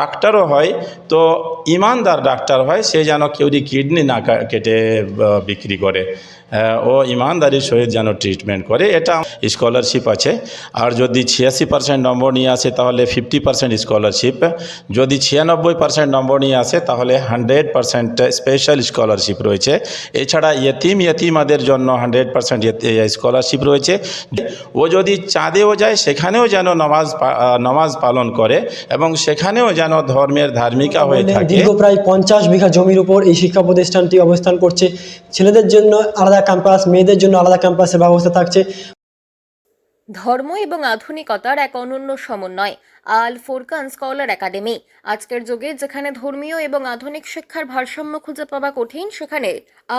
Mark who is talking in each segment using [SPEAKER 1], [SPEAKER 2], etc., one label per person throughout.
[SPEAKER 1] ডাক্তারও হয়, তো ইমানদার ডাক্তার হয়, সে যেন কেউরি কিডনি না কেটে বিক্রি করে। ও ইমানদারির সহিত যেন ট্রিটমেন্ট করে, এটা স্কলারশিপ আছে। আর যদি ছিয়াশি পার্সেন্ট নম্বর নিয়ে আসে, তাহলে ফিফটি পার্সেন্ট স্কলারশিপ যদি ছিয়ানব্বই পার্সেন্ট নম্বর নিয়ে আসে, তাহলে হান্ড্রেড পার্সেন্ট স্পেশাল স্কলারশিপ রয়েছে। এছাড়া ইয়েতিম ইয়েতিমাদের জন্য হান্ড্রেড পার্সেন্ট স্কলারশিপ রয়েছে। ও যদি চাঁদেও যায়, সেখানেও যেন নমাজ নমাজ পালন করে, এবং সেখানেও যেন ধর্মের ধার্মিকা হয়ে থাকে।
[SPEAKER 2] দীর্ঘ প্রায় পঞ্চাশ বিঘা জমির উপর এই শিক্ষা প্রতিষ্ঠানটি অবস্থান করছে। ছেলেদের জন্য আলাদা ক্যাম্পাস মেয়েদের জন্য আলাদা ক্যাম্পাসের ব্যবস্থা থাকছে।
[SPEAKER 3] ধর্ম এবং আধুনিকতার এক অনন্য সমন্বয়। Al Furqan Scholar Academy. আজকের যুগে যেখানে ধর্মীয় এবং আধুনিক শিক্ষার ভারসাম্য খুঁজে পাওয়া কঠিন, সেখানে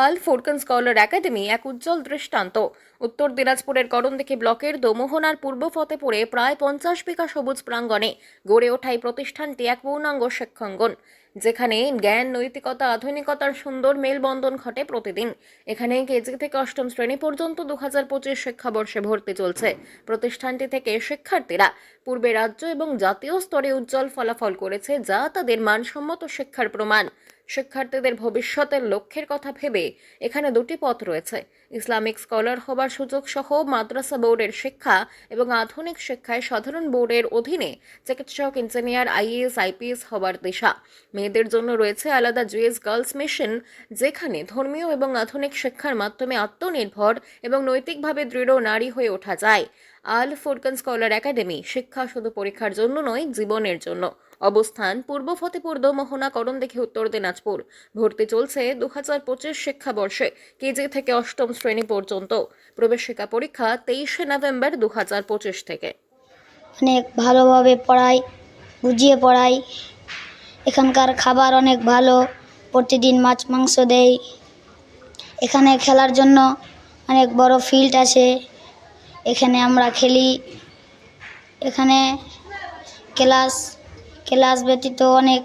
[SPEAKER 3] আল ফোরকান স্কলার একাডেমি এক উজ্জ্বল দৃষ্টান্ত। উত্তর দিনাজপুরের করণদিঘি ব্লকের দোমোহনার পূর্ব ফতেপুরে প্রায় পঞ্চাশ বিঘা সবুজ প্রাঙ্গণে গড়ে ওঠা এই প্রতিষ্ঠানটি এক পূর্ণাঙ্গ শিক্ষাঙ্গন। যেখানে জ্ঞান, নৈতিকতা, আধুনিকতার সুন্দর মেলবন্ধন ঘটে প্রতিদিন। এখানে কেজি থেকে অষ্টম শ্রেণি পর্যন্ত দু হাজার পঁচিশ শিক্ষাবর্ষে ভর্তি চলছে। প্রতিষ্ঠানটি থেকে শিক্ষার্থীরা পূর্বে রাজ্য এবং জাতীয় স্তরে উজ্জ্বল ফলাফল করেছে যা তাদের মানসম্মত শিক্ষার প্রমাণ। শিক্ষার্থীদের ভবিষ্যতের লক্ষ্যের কথা ভেবে এখানে দুটি পথ রয়েছে। ইসলামিক স্কলার হবার সুযোগ সহ মাদ্রাসা বোর্ডের শিক্ষা এবং আধুনিক শিক্ষায় সাধারণ বোর্ডের অধীনে চিকিৎসক, ইঞ্জিনিয়ার, আইএএস, আইপিএস হবার দিশা। মেয়েদের জন্য রয়েছে আলাদা জুয়েস গার্লস মিশন, যেখানে ধর্মীয় এবং আধুনিক শিক্ষার মাধ্যমে আত্মনির্ভর এবং নৈতিকভাবে দৃঢ় নারী হয়ে ওঠা যায়। আল ফুরকান স্কলার একাডেমি শিক্ষা শুধু পরীক্ষার জন্য নয়, জীবনের জন্য। অবস্থান পূর্ব ফতেপুর দোমোহনা দেখে উত্তর দিনাজপুর। ভর্তি চলছে দু হাজার পঁচিশ শিক্ষাবর্ষে, কেজি থেকে অষ্টম শ্রেণি পর্যন্ত। প্রবেশিকা পরীক্ষা তেইশে নভেম্বর দু হাজার পঁচিশ থেকে।
[SPEAKER 4] অনেক ভালোভাবে পড়াই, বুঝিয়ে পড়াই। এখানকার খাবার অনেক ভালো, প্রতিদিন মাছ, মাংস দেয় এখানে খেলার জন্য অনেক বড় ফিল্ড আছে। এখানে আমরা খেলি। এখানে ক্লাস ক্লাস ব্যতীত অনেক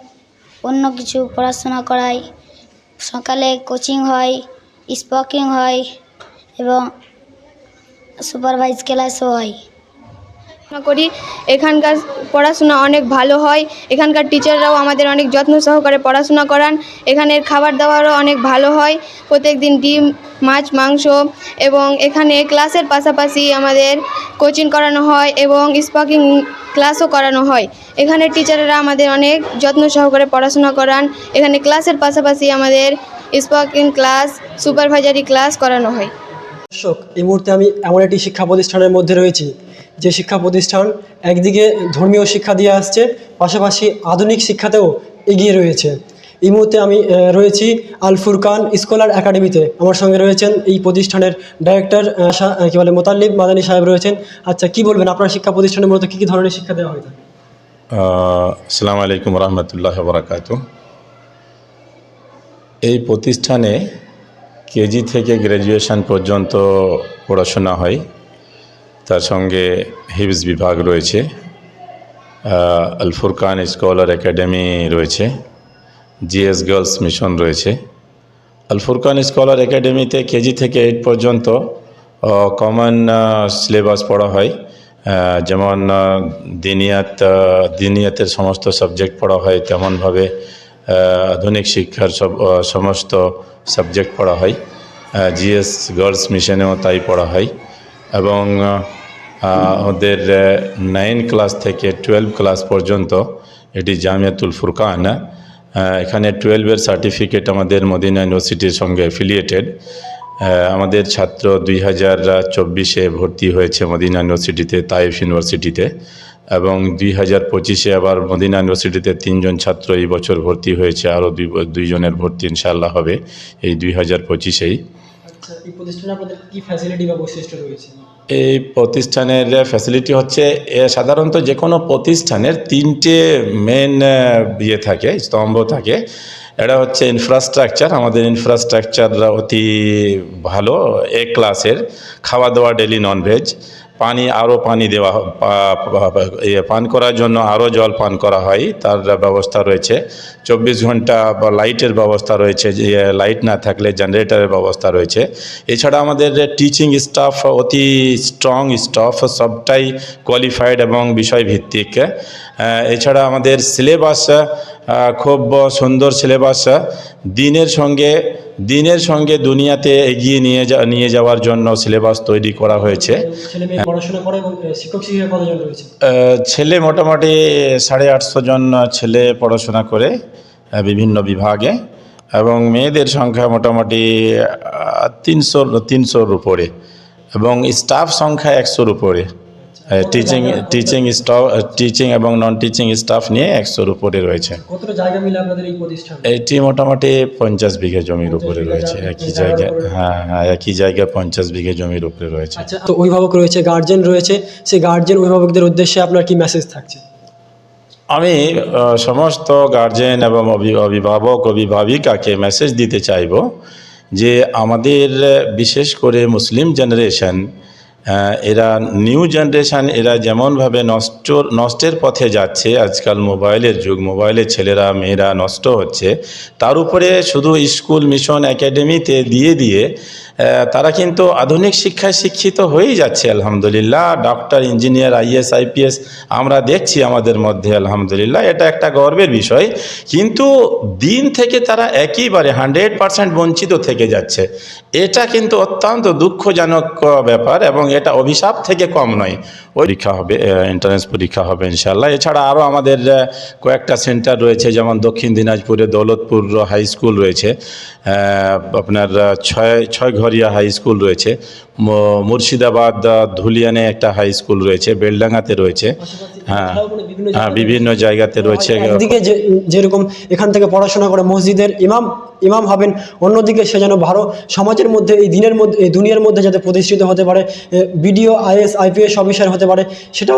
[SPEAKER 4] অন্য কিছু পড়াশোনা করাই সকালে কোচিং হয় স্পোকিং হয় এবং সুপারভাইজ ক্লাসও হয়।
[SPEAKER 5] করি। এখানকার পড়াশোনা অনেক ভালো হয়। এখানকার টিচাররাও আমাদের অনেক যত্ন সহকারে পড়াশোনা করান। এখানের খাবার দাবারও অনেক ভালো হয়। প্রত্যেক দিন ডিম, মাছ, মাংস এবং এখানে ক্লাসের পাশাপাশি আমাদের কোচিং করানো হয় এবং স্পোকিং ক্লাসও করানো হয়। এখানের টিচাররা আমাদের অনেক যত্ন সহকারে পড়াশোনা করান। এখানে ক্লাসের পাশাপাশি আমাদের স্পোকিং ক্লাস সুপারভাইজারি ক্লাস করানো হয়।
[SPEAKER 2] দর্শক, এই মুহূর্তে আমি এমন একটি শিক্ষা প্রতিষ্ঠানের মধ্যে রয়েছি। যে শিক্ষা প্রতিষ্ঠান একদিকে ধর্মীয় শিক্ষা দিয়ে আসছে, পাশাপাশি আধুনিক শিক্ষাতেও এগিয়ে রয়েছে। এই মুহূর্তে আমি রয়েছি আল ফুরকান স্কলার একাডেমিতে। আমার সঙ্গে রয়েছেন এই প্রতিষ্ঠানের ডাইরেক্টর কী বলে মোতাল্লিব মাদানী সাহেব রয়েছেন। আচ্ছা কি বলবেন? আপনার শিক্ষা প্রতিষ্ঠানের মধ্যে কী কী ধরনের শিক্ষা দেওয়া হয়ে?
[SPEAKER 1] আসসালামু আলাইকুম রহমতুল্লাহ বরাকাত এই প্রতিষ্ঠানে কেজি থেকে গ্র্যাজুয়েশন পর্যন্ত পড়াশোনা হয়। তার সঙ্গে হিবস বিভাগ রয়েছে আল ফুরকান স্কলার একাডেমি রয়েছে, জিএস গার্লস মিশন রয়েছে। আল ফুরকান স্কলার একাডেমিতে কেজি থেকে এইট পর্যন্ত কমন সিলেবাস পড়া হয় যেমন দিনিয়াত দিনিয়াতের সমস্ত সাবজেক্ট পড়া হয়, তেমনভাবে আধুনিক শিক্ষার সব সমস্ত সাবজেক্ট পড়া হয় জিএস গার্লস মিশনেও তাই পড়া হয়। এবং ওদের নাইন ক্লাস থেকে টুয়েলভ ক্লাস পর্যন্ত, এটি জামিয়াতুল ফুরকান এখানে টুয়েলভের সার্টিফিকেট আমাদের মদিনা ইউনিভার্সিটির সঙ্গে অ্যাফিলিয়েটেড আমাদের ছাত্র দুই হাজার চব্বিশে ভর্তি হয়েছে মদিনা ইউনিভার্সিটিতে তাইফ ইউনিভার্সিটিতে, এবং দুই হাজার পঁচিশে আবার মদিনা ইউনিভার্সিটিতে তিনজন ছাত্র এই বছর ভর্তি হয়েছে, আরও দুই, দুইজনের ভর্তি ইনশাল্লাহ হবে এই দুই হাজার পঁচিশেই।
[SPEAKER 2] এই প্রতিষ্ঠানে আপনাদের কি ফ্যাসিলিটি বা বৈশিষ্ট্য রয়েছে?
[SPEAKER 1] এই প্রতিষ্ঠানের ফ্যাসিলিটি হচ্ছে সাধারণত যে কোনো প্রতিষ্ঠানের তিনটে মেন ইয়ে থাকে, স্তম্ভ থাকে। এটা হচ্ছে ইনফ্রাস্ট্রাকচার আমাদের ইনফ্রাস্ট্রাকচার অতি ভালো এ ক্লাসের খাওয়া দাওয়া ডেলি ননভেজ পানি আরও পানি দেওয়া ইয়ে পান করার জন্য আরও জল পান করা হয়, তার ব্যবস্থা রয়েছে। চব্বিশ ঘণ্টা বা লাইটের ব্যবস্থা রয়েছে, যে লাইট না থাকলে জেনারেটারের ব্যবস্থা রয়েছে। এছাড়া আমাদের টিচিং স্টাফ অতি স্ট্রং স্টাফ সবটাই কোয়ালিফাইড এবং বিষয়ভিত্তিক। এছাড়া আমাদের সিলেবাস খুব সুন্দর সিলেবাস দিনের সঙ্গে দিনের সঙ্গে দুনিয়াতে এগিয়ে নিয়ে যা নিয়ে যাওয়ার জন্য সিলেবাস তৈরি করা হয়েছে।
[SPEAKER 2] ছেলে
[SPEAKER 1] মোটামুটি সাড়ে আটশো জন ছেলে পড়াশোনা করে বিভিন্ন বিভাগে এবং মেয়েদের সংখ্যা মোটামুটি তিনশোর তিনশোর উপরে এবং স্টাফ সংখ্যা একশোর উপরে। টিচিং টিচিং স্টাফ টিচিং এবং নন টিচিং স্টাফ নিয়ে একশোর উপরে রয়েছে। এটি মোটামুটি পঞ্চাশ বিঘে জমির উপরে রয়েছে। একই জায়গায় হ্যাঁ হ্যাঁ একই জায়গায় পঞ্চাশ বিঘে জমির উপরে রয়েছে।
[SPEAKER 2] আচ্ছা তো অভিভাবক রয়েছে গার্জেন রয়েছে সেই গার্জেন অভিভাবকদের উদ্দেশ্যে আপনার কি মেসেজ থাকছে?
[SPEAKER 1] আমি সমস্ত গার্জেন এবং অভি- অভিভাবক অভিভাবিকাকে মেসেজ দিতে চাইব যে আমাদের বিশেষ করে মুসলিম জেনারেশন এরা নিউ জেনারেশান এরা যেমনভাবে নষ্ট নষ্টের পথে যাচ্ছে, আজকাল মোবাইলের যুগ মোবাইলের ছেলেরা, মেয়েরা নষ্ট হচ্ছে, তার উপরে শুধু স্কুল মিশন একাডেমিতে দিয়ে দিয়ে তারা কিন্তু আধুনিক শিক্ষায় শিক্ষিত হয়েই যাচ্ছে, আলহামদুলিল্লাহ। ডক্টর ইঞ্জিনিয়ার আইএস আইপিএস আমরা দেখছি আমাদের মধ্যে, আলহামদুলিল্লাহ। এটা একটা গর্বের বিষয়। কিন্তু দিন থেকে তারা একেবারে হান্ড্রেড পারসেন্ট বঞ্চিত থেকে যাচ্ছে। এটা কিন্তু অত্যন্ত দুঃখজনক ব্যাপার এবং এটা অভিশাপ থেকে কম নয়। পরীক্ষা হবে এন্ট্রান্স পরীক্ষা হবে ইনশাল্লাহ এছাড়া আরও আমাদের কয়েকটা সেন্টার রয়েছে, যেমন দক্ষিণ দিনাজপুরে দৌলতপুর হাই স্কুল রয়েছে। আপনার ছয় ছয় ছয়ঘরিয়া হাই স্কুল রয়েছে। মুর্শিদাবাদ ধুলিয়ানে একটা হাই স্কুল রয়েছে, বেলডাঙ্গাতে রয়েছে। হ্যাঁ হ্যাঁ বিভিন্ন জায়গাতে রয়েছে।
[SPEAKER 2] যে যেরকম এখান থেকে পড়াশোনা করে মসজিদের ইমাম ইমাম হবেন, অন্যদিকে সে যেন ভালো সমাজের মধ্যে, এই দিনের মধ্যে, এই দুনিয়ার মধ্যে যাতে প্রতিষ্ঠিত হতে পারে বিডিও, আইএস, আইপিএস অফিসার হতে পারে, সেটাও